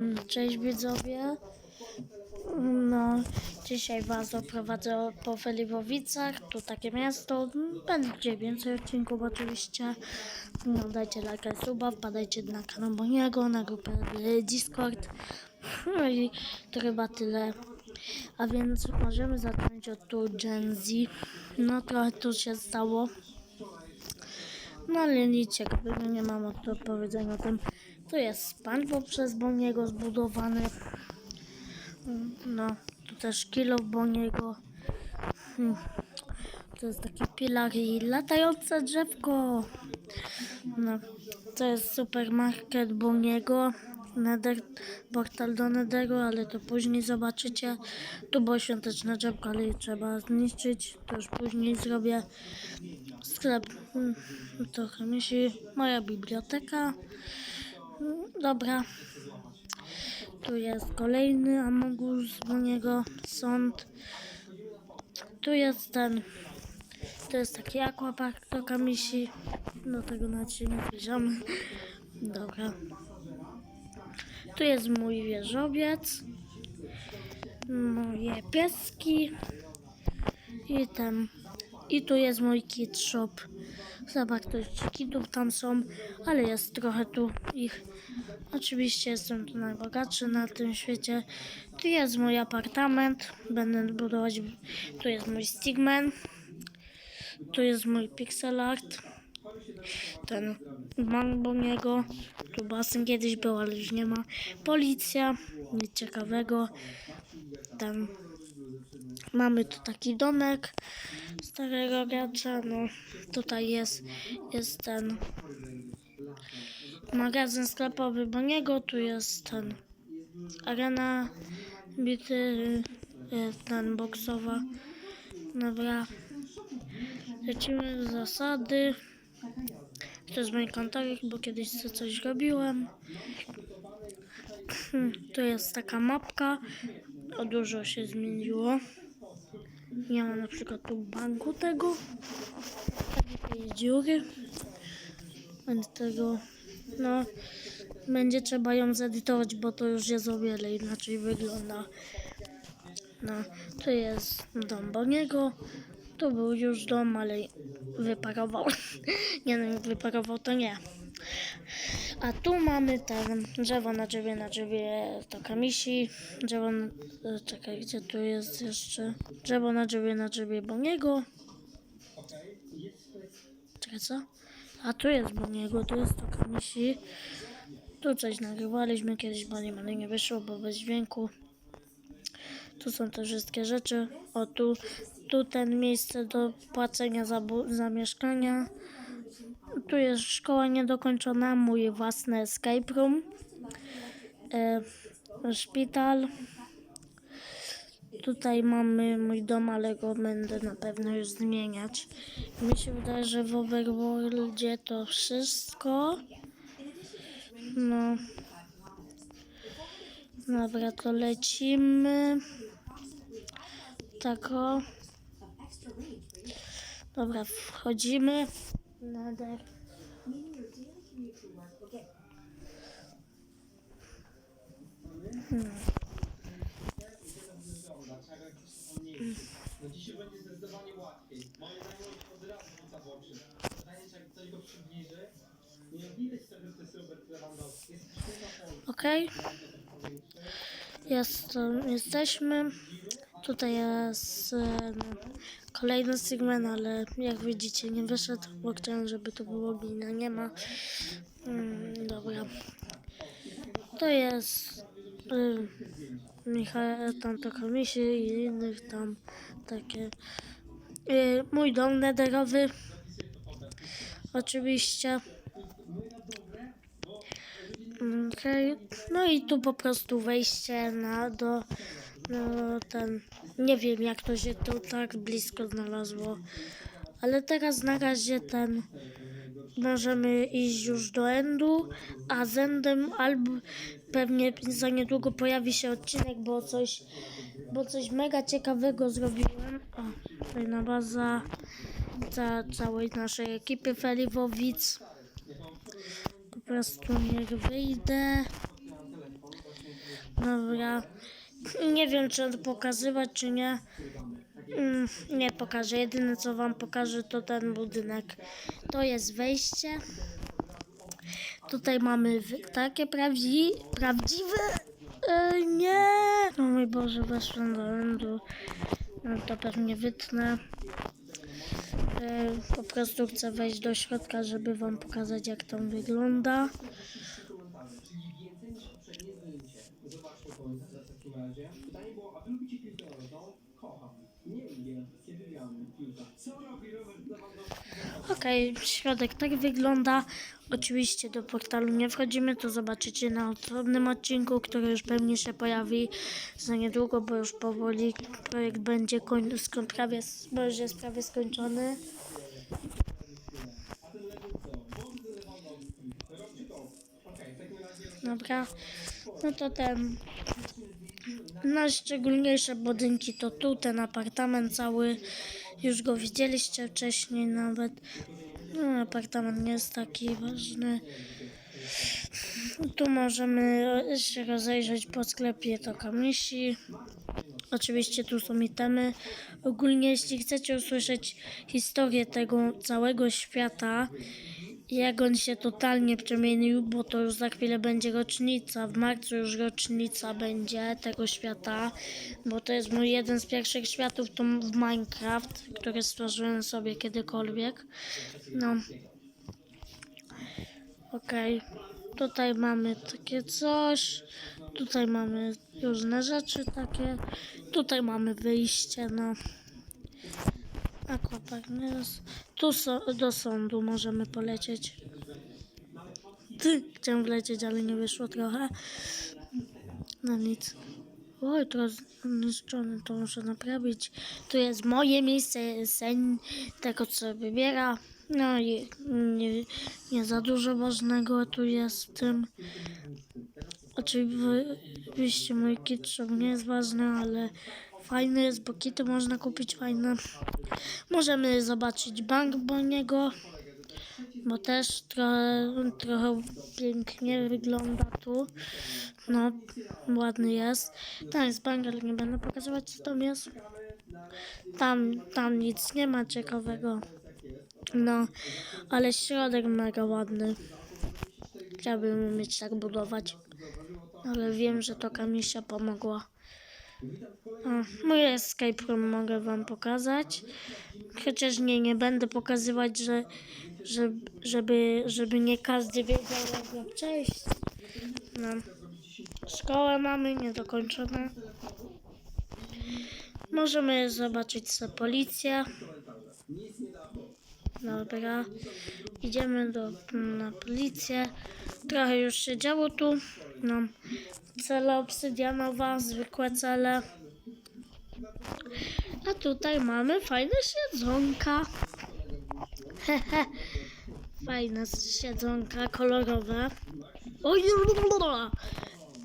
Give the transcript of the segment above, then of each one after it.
Mm, Cześć widzowie. No, dzisiaj was oprowadzę po Feliwowicach. Tu takie miasto. Będzie więcej odcinków oczywiście. No, dajcie i suba, wpadajcie na kanał Boniego, na grupę Discord. No i to chyba tyle. A więc możemy zacząć od tu Gen Z. No trochę tu się stało. No ale nic ciekawego nie mam do powiedzenia o tym. Tu jest SpongeBob przez Boniego zbudowany. No, tu też kilo Boniego. Hmm. To jest taki pilar i latające drzewko. No, to jest supermarket Boniego. Nether, portal do Netheru, ale to później zobaczycie. Tu było świąteczne drzewko, ale je trzeba zniszczyć. To już później zrobię. Sklep mm, trochę myśli. Moja biblioteka. Dobra. Tu jest kolejny Amogus z niego sąd. Tu jest ten. To jest taki aquapark do kamisi. Do tego się nie. Dobra. Tu jest mój wieżowiec. Moje pieski. I ten. I tu jest mój kit shop. To kitów tam są, ale jest trochę tu ich. Oczywiście jestem tu najbogatszy na tym świecie. Tu jest mój apartament. Będę budować. Tu jest mój Stigman. Tu jest mój pixel art. Ten mango niego. Tu basen kiedyś był, ale już nie ma. Policja. Nic ciekawego. Ten Mamy tu taki domek starego gracza. No, tutaj jest, jest ten magazyn sklepowy Boniego. Tu jest ten arena bity, jest ten boksowa. Dobra. Lecimy z zasady. To jest mój kontakt, bo kiedyś coś robiłem. Tu jest taka mapka. O dużo się zmieniło. Nie ma na przykład tu banku tego. Takiej dziury. Będzie tego. No. Będzie trzeba ją zedytować, bo to już jest o wiele inaczej wygląda. No. To jest dom Boniego. Tu był już dom, ale wyparował. nie no, wyparował to nie. A tu mamy ten drzewo na drzewie, na drzewie to kamisi. Drzewo, na, e, czekaj, gdzie tu jest jeszcze? Drzewo na drzewie, na drzewie Boniego. Czekaj, co? A tu jest Boniego, tu jest to kamisi. Tu coś nagrywaliśmy kiedyś, bo nie, ale nie wyszło, bo bez dźwięku. Tu są te wszystkie rzeczy. O, tu, tu ten miejsce do płacenia za, za mieszkania. Tu jest szkoła niedokończona, mój własny escape room, e, szpital. Tutaj mamy mój dom, ale go będę na pewno już zmieniać. Mi się wydaje, że w Overworldzie to wszystko. No. Dobra, to lecimy. Tak o. Dobra, wchodzimy. Nader. No dzisiaj będzie zdecydowanie łatwiej. Moje znajomość od razu rzuca w oczy. Pytanie, jak ktoś go przybliży, nie widać tego, że Robert Lewandowski. Jest Okej. Jest, jesteśmy. Tutaj jest no, kolejny segment, ale jak widzicie nie wyszedł, bo chciałem, żeby to było gina. Nie ma. Mm, dobra. To jest y, Michał, tam to komisji i innych tam takie. Y, mój dom nederowy. Oczywiście. Okej. No i tu po prostu wejście na do no, ten. Nie wiem jak to się tu tak blisko znalazło. Ale teraz na razie ten możemy iść już do endu, a z endem albo pewnie za niedługo pojawi się odcinek, bo coś, bo coś mega ciekawego zrobiłem. O, fajna baza ca, całej naszej ekipy Feliwowic. Po prostu niech wyjdę. Dobra. Nie wiem, czy to pokazywać, czy nie. Mm, nie pokażę. Jedyne, co wam pokażę, to ten budynek. To jest wejście. Tutaj mamy takie prawdzi prawdziwe. E, nie! O mój Boże, weszłem do lądu. No to pewnie wytnę. E, po prostu chcę wejść do środka, żeby wam pokazać, jak tam wygląda. Razie. Pytanie było, a wy lubicie piłkę nożną? Kocham. Nie lubię, kiedy piłkę. Co robi Robert? Okej, środek tak wygląda. Oczywiście do portalu nie wchodzimy, to zobaczycie na osobnym odcinku, który już pewnie się pojawi za niedługo, bo już powoli projekt będzie koń- sko- prawie, już jest prawie skończony. Dobra, no to ten najszczególniejsze budynki to tu, ten apartament cały, już go widzieliście wcześniej nawet. No, apartament nie jest taki ważny. Tu możemy się rozejrzeć po sklepie to kamisi. Oczywiście tu są itemy. Ogólnie jeśli chcecie usłyszeć historię tego całego świata, jak on się totalnie przemienił, bo to już za chwilę będzie rocznica, w marcu już rocznica będzie tego świata, bo to jest mój jeden z pierwszych światów to w Minecraft, który stworzyłem sobie kiedykolwiek. No. Okej. Tutaj mamy takie coś. Tutaj mamy różne rzeczy takie. Tutaj mamy wyjście, no. Aquapark nie jest. Tu so, do sądu możemy polecieć. Ty, chciałem wlecieć, ale nie wyszło trochę. No nic. Oj, to zniszczone, to muszę naprawić. Tu jest moje miejsce, sen tego co wybiera. No i nie, nie za dużo ważnego tu jest w tym. Oczywiście mój kit nie jest ważny, ale fajny jest, bo kity można kupić fajne. Możemy zobaczyć bank Boniego, bo też trochę, trochę pięknie wygląda tu. No, ładny jest. Tam jest bank, ale nie będę pokazywać co tam jest. Tam, tam nic nie ma ciekawego. No, ale środek mega ładny. Chciałbym mieć tak budować. Ale wiem, że to Kamisia pomogła. O, mój escape room mogę wam pokazać. Chociaż nie, nie będę pokazywać, że, że, żeby, żeby nie każdy wiedział jak go przejść. No. Szkołę mamy niedokończone. Możemy zobaczyć sobie policję. Dobra. Idziemy do, na policję. Trochę już się działo tu. No. Cela obsydianowa, zwykłe cele. A tutaj mamy fajne siedzonka. Hehe. Fajne siedzonka kolorowe. Oj,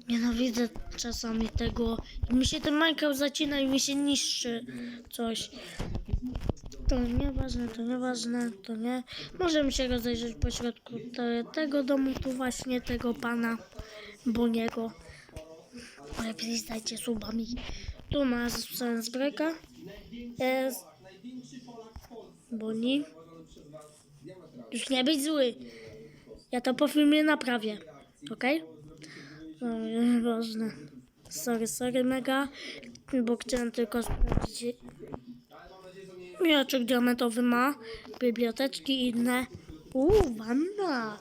nienawidzę czasami tego. Mi się ten Minecraft zacina i mi się niszczy coś. To nieważne, to nieważne, to nie. Możemy się rozejrzeć po środku te, tego domu, tu właśnie tego pana Boniego. Ale please dajcie subami. Tu ma sens breaka. Jest Boni. Już nie być zły. Ja to po filmie naprawię. Okej? No, ważne. Sorry, sorry mega. Bo chciałem tylko sprawdzić. Mioczek diamentowy ma. Biblioteczki inne. Uuu, wanna.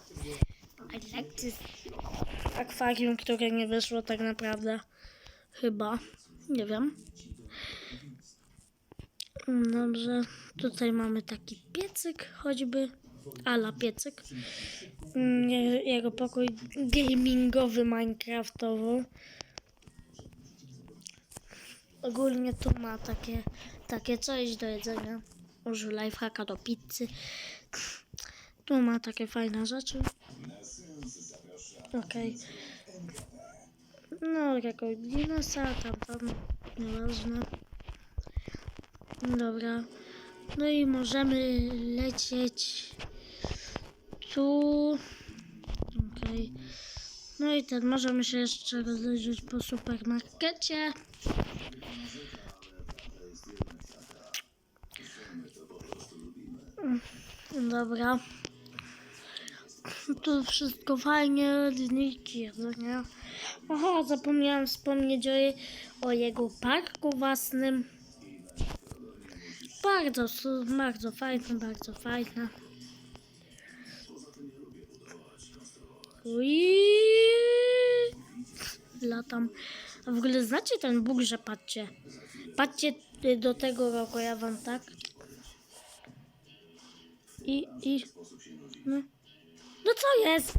I like this. Akwarium, które nie wyszło tak naprawdę. Chyba. Nie wiem. Dobrze. Tutaj mamy taki piecyk choćby. Ala piecyk. Mm, je- Jego pokój gamingowy, minecraftowy. Ogólnie tu ma takie, takie coś do jedzenia. Użył lifehacka do pizzy. Tu ma takie fajne rzeczy. Okej. No, jakiegoś dinosa, tam, tam, nieważne. Dobra. No i możemy lecieć tu. Okej. No i ten, możemy się jeszcze rozejrzeć po supermarkecie. Dobra. Tu wszystko fajnie, linijki, no nie? Aha, zapomniałam wspomnieć o, je, o jego parku własnym. Bardzo, bardzo fajne, bardzo fajne. Ui, latam. A w ogóle znacie ten Bóg, że patrzcie. Patrzcie y, do tego roku, ja wam tak. I, i. No. No co jest?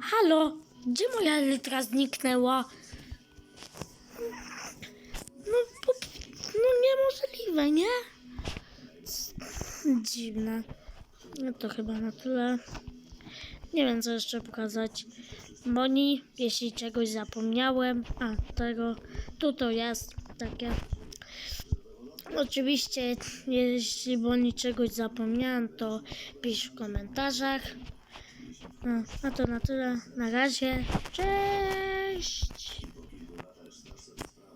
Halo? Gdzie moja litra zniknęła? No, po, no niemożliwe, nie? Dziwne. No to chyba na tyle. Nie wiem, co jeszcze pokazać. Boni, jeśli czegoś zapomniałem. A, tego. Tu to jest takie. Oczywiście, jeśli Boni czegoś zapomniałem, to pisz w komentarzach. No, a to na tyle. Na razie. Cześć!